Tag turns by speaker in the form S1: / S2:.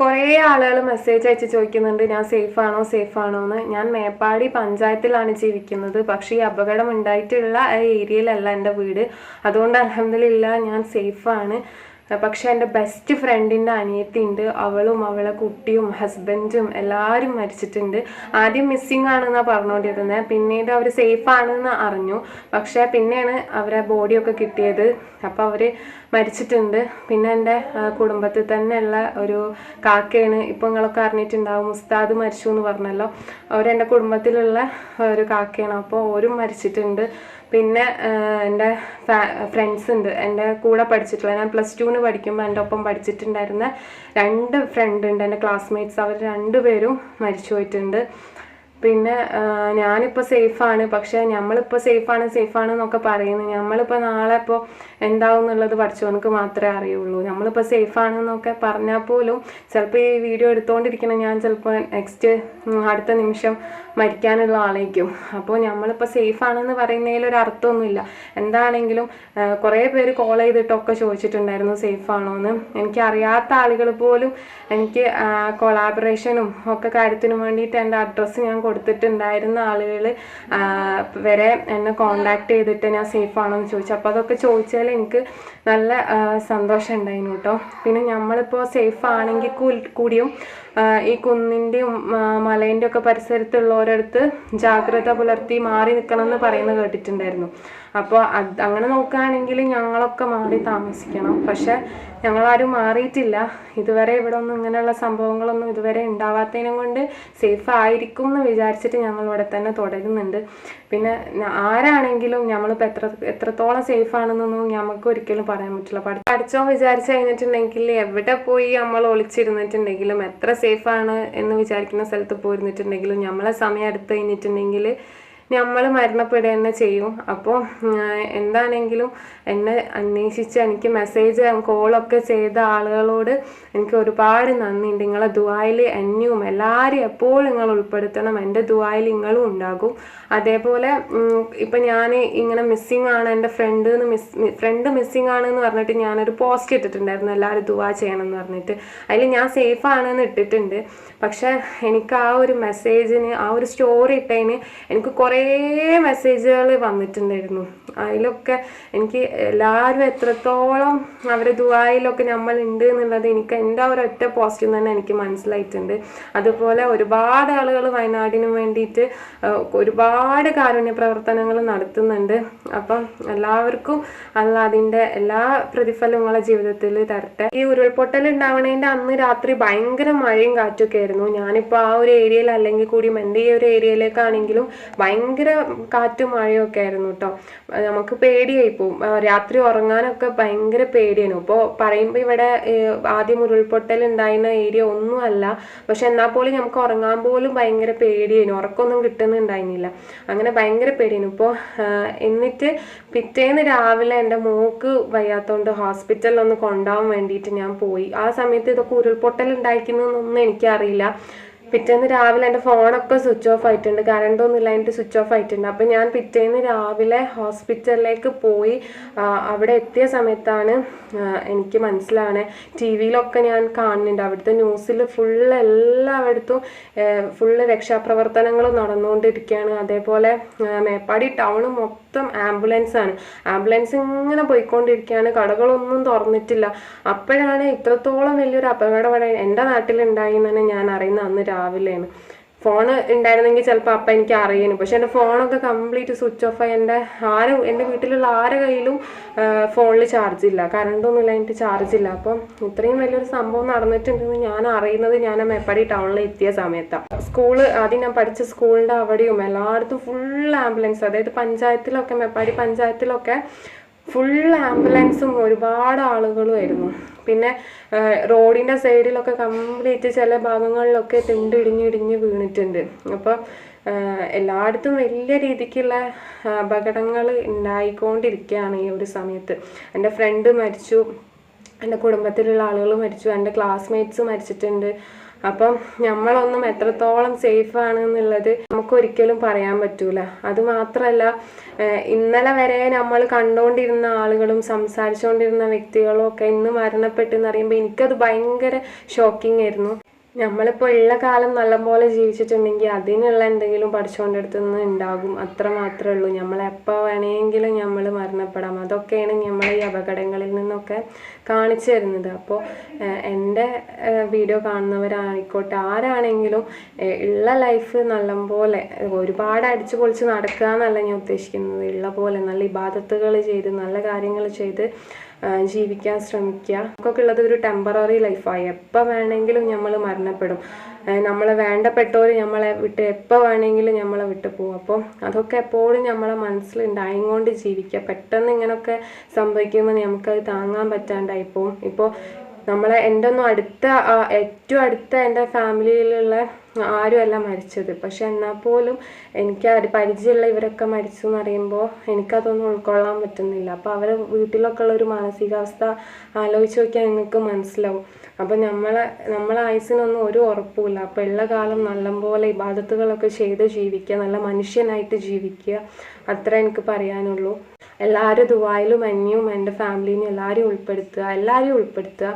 S1: കുറേ ആളുകൾ മെസ്സേജ് അയച്ച് ചോദിക്കുന്നുണ്ട് ഞാൻ സേഫ് ആണോ സേഫ് ആണോ? എന്ന്. ഞാൻ മേപ്പാടി പഞ്ചായത്തിലാണ് ജീവിക്കുന്നത്. പക്ഷേ ഈ അപകടം ഉണ്ടായിട്ടുള്ള ഏരിയയിലല്ല എന്റെ വീട്. അതുകൊണ്ട് അലഹമില്ല ഞാൻ സേഫാണ് പക്ഷെ എന്റെ ബെസ്റ്റ് ഫ്രണ്ടിന്റെ അനിയത്തി ഉണ്ട്. അവളും അവളെ കുട്ടിയും ഹസ്ബൻഡും എല്ലാവരും മരിച്ചിട്ടുണ്ട്. ആദ്യം മിസ്സിങ് ആണെന്നാണ് പറഞ്ഞുകൊണ്ടിരുന്നത് പിന്നീട് അവർ സേഫ് ആണെന്ന് അറിഞ്ഞു. പക്ഷേ പിന്നെയാണ് അവരെ ബോഡിയൊക്കെ കിട്ടിയത്. അപ്പോൾ അവർ മരിച്ചിട്ടുണ്ട്. പിന്നെ എന്റെ കുടുംബത്തിൽ തന്നെയുള്ള ഒരു കാക്കയാണ്. ഇപ്പോൾ നിങ്ങളൊക്കെ അറിഞ്ഞിട്ടുണ്ടാവും ഉസ്താദ് മരിച്ചു എന്ന് പറഞ്ഞല്ലോ. അവരെന്റെ കുടുംബത്തിലുള്ള ഒരു കാക്കയാണ്. അപ്പോൾ ഓരും മരിച്ചിട്ടുണ്ട്. പിന്നെ എന്റെ ഫ്രണ്ട്സ് ഉണ്ട്. എന്റെ കൂടെ പഠിച്ചിട്ടുള്ള ഞാൻ പ്ലസ് ടുവിന് പഠിക്കുമ്പോൾ എന്റെ ഒപ്പം പഠിച്ചിട്ടുണ്ടായിരുന്ന രണ്ട് ഫ്രണ്ട് ഉണ്ട്. എന്റെ ക്ലാസ്മേറ്റ്സ് അവർ രണ്ടുപേരും മരിച്ചു പോയിട്ടുണ്ട് പിന്നെ ഞാനിപ്പോൾ സേഫാണ്. പക്ഷേ നമ്മളിപ്പോൾ സേഫാണ് സേഫാണ് എന്നൊക്കെ പറയുന്നു. നമ്മളിപ്പോൾ നാളെ ഇപ്പോൾ എന്താവും എന്നുള്ളത് പഠിച്ചവനക്ക് മാത്രമേ അറിയുള്ളൂ. നമ്മളിപ്പോൾ സേഫാണ് എന്നൊക്കെ പറഞ്ഞാൽ പോലും ചിലപ്പോൾ ഈ വീഡിയോ എടുത്തുകൊണ്ടിരിക്കണം ഞാൻ ചിലപ്പോൾ നെക്സ്റ്റ് അടുത്ത നിമിഷം മരിക്കാനുള്ള ആളേക്കും അപ്പോൾ നമ്മളിപ്പോൾ സേഫാണെന്ന് പറയുന്നതിൽ ഒരു അർത്ഥമൊന്നുമില്ല. എന്താണെങ്കിലും കുറേ പേര് കോൾ ചെയ്തിട്ടൊക്കെ ചോദിച്ചിട്ടുണ്ടായിരുന്നു സേഫാണോ എന്ന് എനിക്കറിയാത്ത ആളുകൾ പോലും എനിക്ക് കൊളാബറേഷനും ഒക്കെ കാര്യത്തിനും വേണ്ടിയിട്ട് എന്റെ അഡ്രസ്സ് ഞാൻ കൊടുത്തിട്ടുണ്ടായിരുന്ന ആളുകൾ വരെ എന്നെ കോണ്ടാക്ട് ചെയ്തിട്ട് ഞാൻ സേഫ് ആണോ എന്ന് ചോദിച്ചു. അപ്പോൾ അതൊക്കെ ചോദിച്ചാൽ എനിക്ക് നല്ല സന്തോഷം ഉണ്ടായിരുന്നു കേട്ടോ. പിന്നെ നമ്മളിപ്പോൾ സേഫ് ആണെങ്കിൽ കൂടിയും ഈ കുന്നിന്റെയും മലേന്റെ ഒക്കെ പരിസരത്തുള്ള പരിസരത്തുള്ളവരടുത്ത് ജാഗ്രത പുലർത്തി മാറി നിൽക്കണം എന്ന് പറയുന്നത് കേട്ടിട്ടുണ്ടായിരുന്നു. അപ്പോൾ അത് അങ്ങനെ നോക്കുകയാണെങ്കിൽ ഞങ്ങളൊക്കെ മാറി താമസിക്കണം. പക്ഷെ ഞങ്ങളാരും മാറിയിട്ടില്ല. ഇതുവരെ ഇവിടെ ഒന്നും ഇങ്ങനെയുള്ള സംഭവങ്ങളൊന്നും ഇതുവരെ ഉണ്ടാവാത്തതിനും കൊണ്ട് സേഫ് ആയിരിക്കും എന്ന് വിചാരിച്ചിട്ട് ഞങ്ങൾ ഇവിടെ തന്നെ തുടരുന്നുണ്ട്. പിന്നെ ആരാണെങ്കിലും നമ്മളിപ്പോൾ എത്ര എത്രത്തോളം സേഫ് ആണെന്നൊന്നും നമുക്ക് ഒരിക്കലും പറയാൻ പറ്റില്ല. പഠി പഠിച്ചോ വിചാരിച്ചു കഴിഞ്ഞിട്ടുണ്ടെങ്കിൽ എവിടെ പോയി നമ്മൾ ഒളിച്ചിരുന്നിട്ടുണ്ടെങ്കിലും എത്ര സേഫ് ആണ് എന്ന് വിചാരിക്കുന്ന സ്ഥലത്ത് പോയിരുന്നിട്ടുണ്ടെങ്കിലും നമ്മളെ സമയം എടുത്ത് കഴിഞ്ഞിട്ടുണ്ടെങ്കിൽ നമ്മൾ മരണപ്പെടുക തന്നെ ചെയ്യും. അപ്പോൾ എന്താണെങ്കിലും എന്നെ അന്വേഷിച്ച് എനിക്ക് മെസ്സേജ് കോളൊക്കെ ചെയ്ത ആളുകളോട് എനിക്ക് ഒരുപാട് നന്ദിയുണ്ട്. നിങ്ങളെ ദുബായിൽ എന്നെയും എല്ലാവരും എപ്പോഴും നിങ്ങൾ ഉൾപ്പെടുത്തണം. എന്റെ ദുബായിൽ നിങ്ങളും ഉണ്ടാകും. അതേപോലെ ഇപ്പം ഞാൻ ഇങ്ങനെ മിസ്സിങ് ആണ്. എന്റെ ഫ്രണ്ട് മിസ് ഫ്രണ്ട് മിസ്സിങ് ആണെന്ന് പറഞ്ഞിട്ട് ഞാനൊരു പോസ്റ്റ് ഇട്ടിട്ടുണ്ടായിരുന്നു. എല്ലാവരും ദുവാ ചെയ്യണം എന്ന് പറഞ്ഞിട്ട്. അതിൽ ഞാൻ സേഫ് ആണെന്ന് ഇട്ടിട്ടുണ്ട്. പക്ഷേ എനിക്ക് ആ ഒരു മെസ്സേജിന് ആ ഒരു സ്റ്റോറി ഇട്ടതിന് എനിക്ക് കുറേ മെസ്സേജുകൾ വന്നിട്ടുണ്ടായിരുന്നു. അതിലൊക്കെ എനിക്ക് എല്ലാവരും എത്രത്തോളം അവരെ ദുബായിലൊക്കെ നമ്മൾ ഉണ്ട് എന്നുള്ളത് എനിക്ക് എന്റെ ആ ഒരു ഒറ്റ പോസ്റ്റിൽ തന്നെ എനിക്ക് മനസ്സിലായിട്ടുണ്ട്. അതുപോലെ ഒരുപാട് ആളുകൾ വയനാടിന് വേണ്ടിയിട്ട് ഒരുപാട് കാരുണ്യ പ്രവർത്തനങ്ങൾ നടത്തുന്നുണ്ട്. അപ്പം എല്ലാവർക്കും അല്ല അതിന്റെ എല്ലാ പ്രതിഫലങ്ങളും ജീവിതത്തിൽ തരട്ടെ. ഈ ഉരുൾപൊട്ടൽ ഉണ്ടാവണേന്റെ അന്ന് രാത്രി ഭയങ്കര മഴയും കാറ്റൊക്കെ ആയിരുന്നു. ഞാനിപ്പോൾ ആ ഒരു ഏരിയയിൽ അല്ലെങ്കിൽ കൂടിയും എന്റെ ഈ ഒരു ഏരിയയിലേക്കാണെങ്കിലും ഭയങ്കര കാറ്റും മഴയും ഒക്കെ ആയിരുന്നു കേട്ടോ നമുക്ക് പേടിയായി പോവും. രാത്രി ഉറങ്ങാനൊക്കെ ഭയങ്കര പേടിയായിരുന്നു ഇപ്പോൾ പറയുമ്പോൾ ഇവിടെ ആദ്യം ഉരുൾപൊട്ടൽ ഉണ്ടായിരുന്ന ഏരിയ ഒന്നുമല്ല പക്ഷെ എന്നാൽ പോലും നമുക്ക് ഉറങ്ങാൻ പോലും ഭയങ്കര പേടിയായിരുന്നു. ഉറക്കമൊന്നും കിട്ടുന്നുണ്ടായിരുന്നില്ല. അങ്ങനെ ഭയങ്കര പേടിയായിരുന്നു. ഇപ്പോൾ എന്നിട്ട് പിറ്റേന്ന് രാവിലെ എന്റെ മോക്ക് വയ്യാത്തതുകൊണ്ട് ഹോസ്പിറ്റലിൽ ഒന്ന് കൊണ്ടുപോകാൻ വേണ്ടിയിട്ട് ഞാൻ പോയി. ആ സമയത്ത് ഇതൊക്കെ ഉരുൾപൊട്ടൽ ഉണ്ടായിരിക്കുന്നൊന്നും എനിക്കറിയില്ല. പിറ്റേന്ന് രാവിലെ എന്റെ ഫോണൊക്കെ സ്വിച്ച് ഓഫ് ആയിട്ടുണ്ട്. കറണ്ടൊന്നുമില്ല എന്റെ സ്വിച്ച് ഓഫ് ആയിട്ടുണ്ട്. അപ്പം ഞാൻ പിറ്റേന്ന് രാവിലെ ഹോസ്പിറ്റലിലേക്ക് പോയി അവിടെ എത്തിയ സമയത്താണ് എനിക്ക് മനസ്സിലാവണേ ടി വിയിലൊക്കെ ഞാൻ കാണുന്നുണ്ട്. അവിടുത്തെ ന്യൂസിൽ ഫുള്ള് എല്ലായിടത്തും ഫുള്ള് രക്ഷാപ്രവർത്തനങ്ങൾ നടന്നുകൊണ്ടിരിക്കുകയാണ്. അതേപോലെ മേപ്പാടി ടൗണ് മൊത്തം ആംബുലൻസ് ആണ് ആംബുലൻസ് ഇങ്ങനെ പോയിക്കൊണ്ടിരിക്കുകയാണ്. കടകളൊന്നും തുറന്നിട്ടില്ല. അപ്പോഴാണ് ഇത്രത്തോളം വലിയൊരു അപകടം എന്റെ നാട്ടിലുണ്ടായി എന്ന് ഞാൻ അറിയുന്നത് അന്ന് രാവിലെയാണ്. ഫോൺ ഉണ്ടായിരുന്നെങ്കിൽ ചിലപ്പോൾ അപ്പം എനിക്ക് അറിയാനും പക്ഷെ എന്റെ ഫോണൊക്കെ കംപ്ലീറ്റ് സ്വിച്ച് ഓഫ് ആയി. എന്റെ ആരും എന്റെ വീട്ടിലുള്ള ആരെ കയ്യിലും ഫോണിൽ ചാർജ് ഇല്ല. കറണ്ടൊന്നും ഇല്ല എനിക്ക് ചാർജ് ഇല്ല. അപ്പം ഇത്രയും വലിയൊരു സംഭവം നടന്നിട്ടുണ്ടെന്ന് ഞാൻ അറിയുന്നത് ഞാൻ മെപ്പടി ടൗണിൽ എത്തിയ സമയത്താണ് സ്കൂൾ ആദ്യം ഞാൻ പഠിച്ച സ്കൂളിന്റെ അവിടെയും എല്ലായിടത്തും ഫുൾ ആംബുലൻസ് അതായത് പഞ്ചായത്തിലൊക്കെ മേപ്പാടി പഞ്ചായത്തിലൊക്കെ ഫുൾ ആംബുലൻസും ഒരുപാട് ആളുകളുമായിരുന്നു പിന്നെ റോഡിന്റെ സൈഡിലൊക്കെ കംപ്ലീറ്റ് ചില ഭാഗങ്ങളിലൊക്കെ തിണ്ടിടിഞ്ഞ് ഇടിഞ്ഞ് വീണിട്ടുണ്ട്. അപ്പോൾ എല്ലായിടത്തും വലിയ രീതിക്കുള്ള അപകടങ്ങൾ ഉണ്ടായിക്കൊണ്ടിരിക്കുകയാണ് ഈ ഒരു സമയത്ത്. എന്റെ ഫ്രണ്ട് മരിച്ചു എന്റെ കുടുംബത്തിലുള്ള ആളുകൾ മരിച്ചു എന്റെ ക്ലാസ്മേറ്റ്സ് മരിച്ചിട്ടുണ്ട്. അപ്പം നമ്മളൊന്നും എത്രത്തോളം സേഫ് ആണ് എന്നുള്ളത് നമുക്കൊരിക്കലും പറയാൻ പറ്റൂല. അത് മാത്രമല്ല ഇന്നലെ വരെ നമ്മൾ കണ്ടുകൊണ്ടിരുന്ന ആളുകളും സംസാരിച്ചുകൊണ്ടിരുന്ന വ്യക്തികളും ഒക്കെ ഇന്ന് മരണപ്പെട്ടു എന്ന് അറിയുമ്പോൾ എനിക്കത് ഭയങ്കര ഷോക്കിംഗ് ആയിരുന്നു. നമ്മളിപ്പോൾ ഉള്ള കാലം നല്ലപോലെ ജീവിച്ചിട്ടുണ്ടെങ്കിൽ അതിനുള്ള എന്തെങ്കിലും പഠിച്ചുകൊണ്ടെടുത്ത് നിന്ന് ഉണ്ടാകും അത്ര മാത്രമേ ഉള്ളൂ. നമ്മൾ എപ്പോൾ വേണമെങ്കിലും നമ്മൾ മരണപ്പെടാം. അതൊക്കെയാണ് നമ്മളെ ഈ അപകടങ്ങളിൽ നിന്നൊക്കെ കാണിച്ചു തരുന്നത്. അപ്പോൾ എന്റെ വീഡിയോ കാണുന്നവരായിക്കോട്ടെ ആരാണെങ്കിലും ഉള്ള ലൈഫ് നല്ലപോലെ ഒരുപാട് അടിച്ചു പൊളിച്ച് നടക്കുക എന്നല്ല ഞാൻ ഉദ്ദേശിക്കുന്നത്. ഉള്ള പോലെ നല്ല ഇബാദത്തുകൾ ചെയ്ത് നല്ല കാര്യങ്ങൾ ചെയ്ത് ജീവിക്കാൻ ശ്രമിക്കുക. നമുക്കൊക്കെ ഉള്ളത് ഒരു ടെമ്പററി ലൈഫായി എപ്പോൾ വേണമെങ്കിലും നമ്മൾ മരണപ്പെടും. നമ്മളെ വേണ്ടപ്പെട്ടവർ നമ്മളെ വിട്ട് എപ്പോൾ വേണമെങ്കിലും നമ്മളെ വിട്ട് പോകും. അപ്പോൾ അതൊക്കെ എപ്പോഴും നമ്മളെ മനസ്സിൽ ഉണ്ടായിക്കൊണ്ട് ജീവിക്കുക. പെട്ടെന്ന് ഇങ്ങനെയൊക്കെ സംഭവിക്കുമ്പോൾ നമുക്കത് താങ്ങാൻ പറ്റാണ്ടായി പോകും ഇപ്പോൾ നമ്മളെ എന്റെ ഒന്നും അടുത്ത ഏറ്റവും അടുത്ത എന്റെ ഫാമിലിയിലുള്ള ആരുമല്ല മരിച്ചത്. പക്ഷെ എന്നാൽ പോലും എനിക്ക് പരിചയമുള്ള ഇവരൊക്കെ മരിച്ചു എന്ന് പറയുമ്പോൾ എനിക്കതൊന്നും ഉൾക്കൊള്ളാൻ പറ്റുന്നില്ല. അപ്പോൾ അവരെ വീട്ടിലൊക്കെ ഉള്ള ഒരു മാനസികാവസ്ഥ ആലോചിച്ച് നോക്കിയാൽ നിങ്ങൾക്ക് മനസ്സിലാവും. അപ്പോൾ നമ്മളെ നമ്മളെ ആയുസിനൊന്നും ഒരു ഉറപ്പുമില്ല അപ്പോൾ ഉള്ള കാലം നല്ലപോലെ ഇബാദത്തുകളൊക്കെ ചെയ്ത് ജീവിക്കുക നല്ല മനുഷ്യനായിട്ട് ജീവിക്കുക. അത്ര എനിക്ക് പറയാനുള്ളൂ. എല്ലാവരും ദുബായിലും എന്നെയും എന്റെ ഫാമിലിനെയും എല്ലാവരെയും ഉൾപ്പെടുത്തുക എല്ലാവരെയും ഉൾപ്പെടുത്തുക.